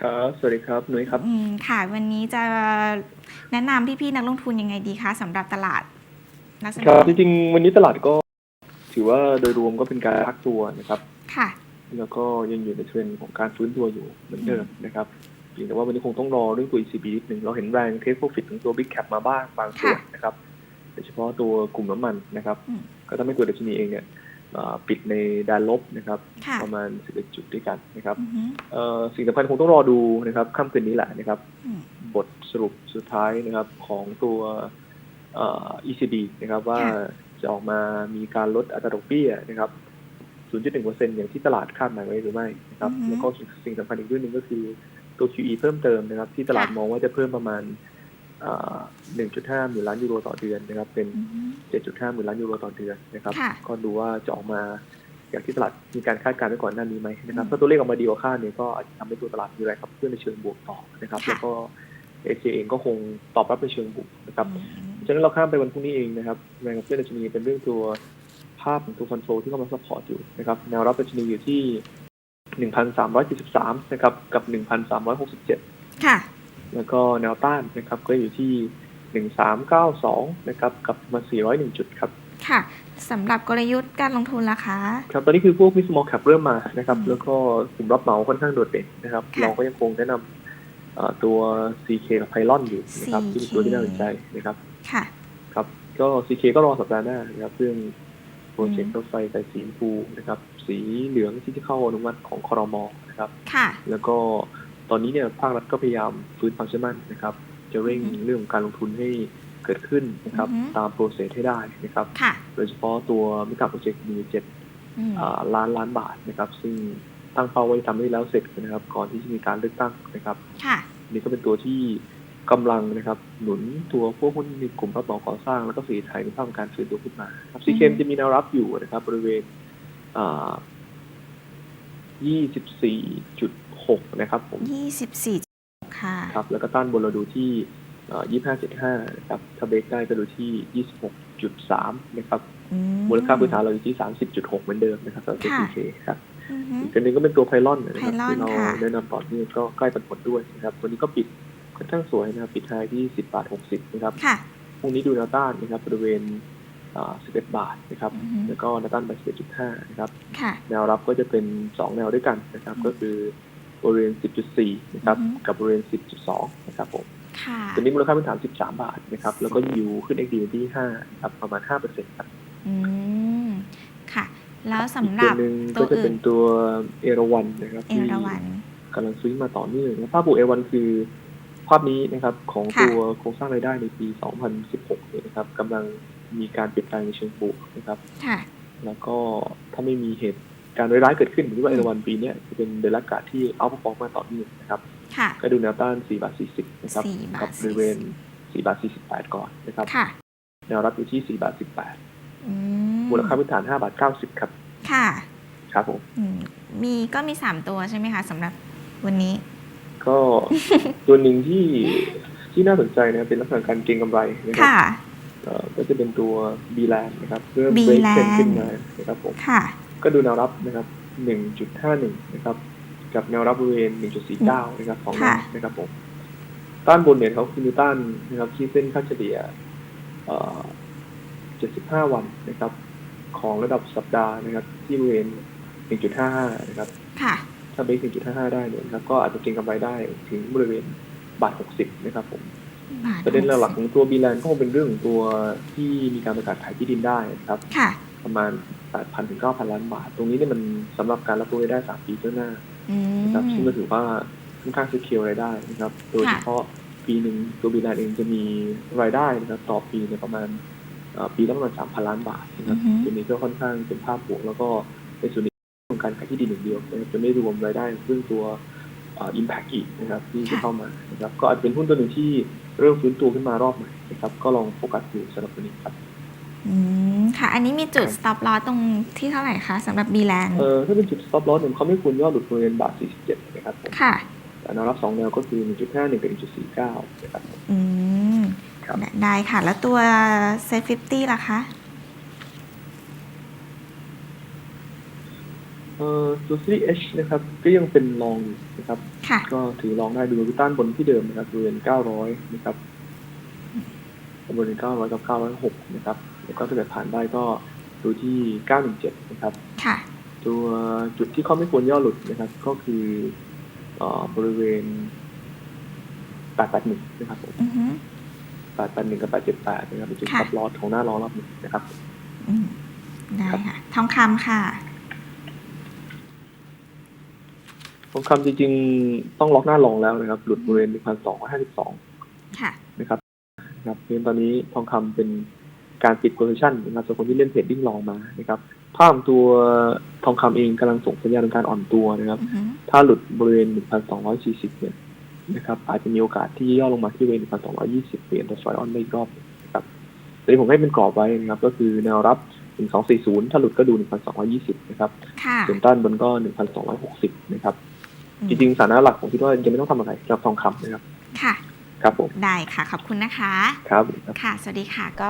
ครับ สวัสดีครับนุ้ยครับ อืมค่ะ วันนี้จะแนะนำพี่ๆนักลงทุนยังไงดีคะสำหรับตลาดลักษณะครับ จริงๆ วันนี้ตลาดก็ถือว่าโดยรวมก็เป็นการพักตัวนะครับ ค่ะ แล้วก็ยังอยู่ในเทรนด์ของการฟื้นตัวอยู่เหมือนเดิมนะครับเพียงแต่ว่าวันนี้คงต้องรอเรื่องตัว ECB นิดหนึ่งเราเห็นแรงเทสโปรฟิตของตัว Big Cap มาบ้างบางส่วนนะครับ โดยเฉพาะตัวกลุ่มน้ำมันนะครับ อืม ก็ทำให้ตัวดัชนีเองเนี่ยอ่า ปิดในแดนลบนะครับค่ะประมาณ 11 จุดด้วยกันนะครับอือฮึเอ่อสิ่งสำคัญคงต้องรอดูนะครับค่ำคืนนี้แหละนะครับอืมบทสรุปสุดท้ายนะครับของตัวเอ่อ ECB นะครับว่าค่ะจะออกมามีการลดอัตราดอกเบี้ยนะครับ 0.1%อย่างที่ตลาดคาดหมายไว้หรือไม่นะครับอือฮึแล้วก็สิ่งสำคัญอีกเรื่องหนึ่งก็คือตัว QE เพิ่มเติมนะครับ ที่ตลาดค่ะมองว่าจะเพิ่มประมาณเอ่อ 1.5หมื่นล้านยูโรต่อเดือนนะครับ เป็นอือฮึ7.5หมื่นล้านยูโรต่อเดือนนะครับ ค่ะ ก็ดูว่าจะออกมาอย่างที่ตลาดมีการคาดการณ์ไว้ก่อนหน้านี้ไหมนะครับ ถ้าตัวเลขออกมาดีกว่าคาดเนี่ยก็อาจจะทำให้ตัวตลาดมีแรงขับเคลื่อนในเชิงบวกต่อนะครับ ค่ะ แล้วก็เอเเองก็คงตอบรับในเชิงบวกนะครับอืมฉะนั้นเราข้ามไปวันพรุ่งนี้เองนะครับแรงขับเคลื่อนดัชนีเป็นเรื่องตัวภาพของตัวฟันโฟที่เข้ามาซัพพอร์ตอยู่นะครับแนวรับดัชนีอยู่ที่ 1,373 นะครับ กับ 1,367 ค่ะ แล้วก็แนวต้านนะครับก็อยู่ที่ 1392 นะครับกับประมาณ401 จุดครับ ค่ะสำหรับกลยุทธ์การลงทุนล่ะคะ ครับตอนนี้คือพวกมิสมอลแคปเริ่มมานะครับอืมแล้วก็กลุ่มรับเหมาค่อนข้างโดดเด่นนะครับค่ะเราก็ยังคงแนะนำเอ่อตัว CK กับไพลอนอยู่นะครับ CK ที่เป็นตัวที่น่าสนใจนะครับ ค่ะ ครับ ก็ CK ก็รอสัปดาห์หน้านะครับเรื่องโปรเจกต์รถไฟสายสีชมพูนะครับ สีเหลืองที่จะเข้าอนุมัติของคอรมอนะครับ ค่ะ แล้วก็ ตอนนี้เนี่ยภาครัฐก็พยายามฟื้นความเชื่อมั่นนะครับ จะเร่งอือฮึเรื่องของการลงทุนให้เกิดขึ้นนะครับอือฮึตามโปรเซสให้ได้นะครับค่ะโดยเฉพาะตัวมิกาโปรเจกต์มีเจ็ดอืมอ่าล้านล้านบาทนะครับ ซึ่งตั้งเป้าไว้ทำให้แล้วเสร็จนะครับ ก่อนที่จะมีการเลือกตั้งนะครับค่ะนี่ก็เป็นตัวที่กำลังนะครับ หนุนตัวพวกหุ้นในกลุ่มรับเหมาก่อสร้างแล้วก็สีไทยในภาพของการฟื้นตัวขึ้นมาครับซีเคมอืมจะมีแนวรับอยู่นะครับ บริเวณ อ่า24.6นะครับผมยี่สิบสี่ค่ะครับ แล้วก็ต้านบนเราดูที่อ่า25.5นะครับถ้าเบรกได้ก็ดูที่26.3นะครับอืมูลค่าพื้นฐานเราอยู่ที่30.6เหมือนเดิมนะครับสำหรับตัวค่ะ CK ครับอือฮึอีกอันหนึงก็เป็นตัวไพลอนนะครับ Pylon ที่เราค่ะแนะนำต่อเนื่องก็ใกล้ปันผลด้วยนะครับวันนี้ก็ปิดค่อนข้างสวยนะครับปิดท้ายที่10บาท60นะครับค่ะพรุ่งนี้ดูแนวต้านนะครับบริเวณอ่า 11 บาทนะครับอือฮึแล้วก็แนวต้านไป 11.5 นะครับค่ะแนวรับก็จะเป็น 2 แนวด้วยกันนะครับอืมก็คือบริเวณ 10.4 นะครับอือฮึกับบริเวณ 10.2 นะครับผมค่ะตัวนี้มูลค่าพื้นฐาน 13 บาทนะครับ แล้วก็ยูขึ้น XD ที่5นะครับ ประมาณ 5%ครับอืมค่ะ แล้วสำหอีกรัตัวบหนึ่งตัก็วจะอื่เป็นนตัวเอราวันนะครับเอที่ราวันกำลังซื้อมาต่อเนื่องนะภาพบวกเอวันคือภาพนี้นะครับของค่ะตัวโครงสร้างรายได้ในปี 2016เนี่ยนะครับกำลัง มีการเปลี่ยนแปลงในเชิงบวกนะครับ ค่ะ แล้วก็ถ้าไม่มีเหตุการณ์ร้ายๆเกิดขึ้นผมคิดว่าอืเอมราวันปีเนี้ยจะเป็นเดลกาที่เอาพอร์มาต่อเนื่องนะครับ ค่ะ ก็ดูแนวต้าน4บาท40นะครับสี่บาทกับบริเวณ4บาท48 ก่อนนะครับ ค่ะ แนวรับอยู่ที่4บาทอื18มูลค่าพื้นฐาน5บาท90 ครับ ค่ะ ครับผมอืมมีก็มีสามตัวใช่ไหมคะสำหรับวันนี้ ก็ตัวหนึ่งที่ที่น่าสนใจนะเป็นลักษณะการเก็งกำไรนะครับค่ะเอ่อ ก็จะเป็นตัวบีแลนนะครับเริ่ม B เบรกเทรน Land ขึ้นมานะครับผมค่ะก็ดูแนวรับนะครับ 1.51 นะครับ กับแนวรับบริเวณ 1.49 นะครับสองแนวค่ะนะครับผมต้านบนเนี่ยเขาคือมีต้านนะครับที่เส้นค่าเฉลี่ยเอ่อ75 วันนะครับ ของระดับสัปดาห์นะครับ ที่บริเวณ 1.55 นะครับค่ะถ้าเบรก1.55 ได้เนี่ยนะครับก็อาจจะเก็งกำไรได้ถึงบริเวณบาท 60 นะครับผมบาท ประเด็นหลักๆหของตัวบีแลนก็คงเป็นเรื่องของตัวที่มีการประกาศขายที่ดินได้นะครับค่ะ ประมาณ 8,000ถึง9,000 ล้านบาท ตรงนี้เนี่ยมันสำหรับการรับรู้รายได้ 3 ปีข้างหน้าอืมนะครับซึ่งก็ถือว่าค่อนข้างสเกลรายได้นะครับ โดยเฉพาะปีหนึ่งตัวบีแลนเองจะมีรายได้นะครับต่อปีเนี่ยประมาณเอ่อปีละประมาณ 3,000 ล้านบาทนะครับอือฮึตัวนี้ก็ค่อนข้างเป็นภาพบวกแล้วก็เป็นส่วนหนึ่งของการขายที่ดินอย่างเดียวนะครับจะไม่รวมรายได้เรื่องตัวอิมแพกอีกนะครับที่จะเข้ามานะครับก็อาจจะเป็นหุ้นตัวหนึ่งที่ เริ่มฟื้นตัวขึ้นมารอบใหม่นะครับก็ลองโฟกัสอยู่สำหรับตัวนี้ครับอืมค่ะ อันนี้มีจุด stop loss ตรงที่เท่าไหร่คะสำหรับ B land เออถ้าเป็นจุด stop loss เนี่ยเขาไม่ควรย่อหลุดบริเวณบาท 47 นะครับผมค่ะแต่แนวรับสองแนวก็คือ 1.51 กับ 1.49 นะครับอืมครับได้ค่ะ แล้วตัว set 50ล่ะคะ เอ่อตัวซีรีส์ H นะครับ ก็ยังเป็นรองอยู่นะครับ ค่ะ ก็ถือรองได้ดูวิต้านบนที่เดิมนะครับบริเวณ900นะครับบริเวณ900กับ906นะครับ แล้วก็ถ้าเกิดผ่านได้ก็ดูที่917นะครับ ค่ะ ตัวจุดที่เขาไม่ควรย่อหลุดนะครับ ก็คือเอ่อบริเวณ881นะครับผมอือฮึ881กับ878นะครับเป็นจุดค่ะซับลอสของหน้ารองรอบนี้นะครับ อืมได้ค่ะ ทองคำค่ะ ทองคำจริงๆ ต้องล็อกหน้ารองแล้วนะครับ หลุดบริเวณ 1,252 ค่ะนะครับนะครับเพราะฉะนั้นตอนนี้ทองคำเป็นการปิดโพซิชันนะครับสำหรับคนที่เล่นเทรดดิ้งลองมานะครับภาพของตัวทองคำเองกำลังส่งสัญญาณของการอ่อนตัวนะครับอือฮึถ้าหลุดบริเวณ 1,240 เนี่ยนะครับอาจจะมีโอกาสที่ย่อลงมาที่บริเวณ1,220เปลี่ยนตัวซอยออนได้อีกรอบหนึ่งนะครับตอนนี้ผมให้เป็นกรอบไว้นะครับ ก็คือแนวรับ 1240 ถ้าหลุดก็ดู 1,220 นะครับค่ะส่วนต้านบนก็ 1,260 นะครับอืม จริงๆสถานะหลักผมคิดว่ายังไม่ต้องทำอะไรสำหรับทองคำนะครับ ค่ะ ครับผม ได้ค่ะ ขอบคุณนะคะ ครับ ค่ะ สวัสดีค่ะก็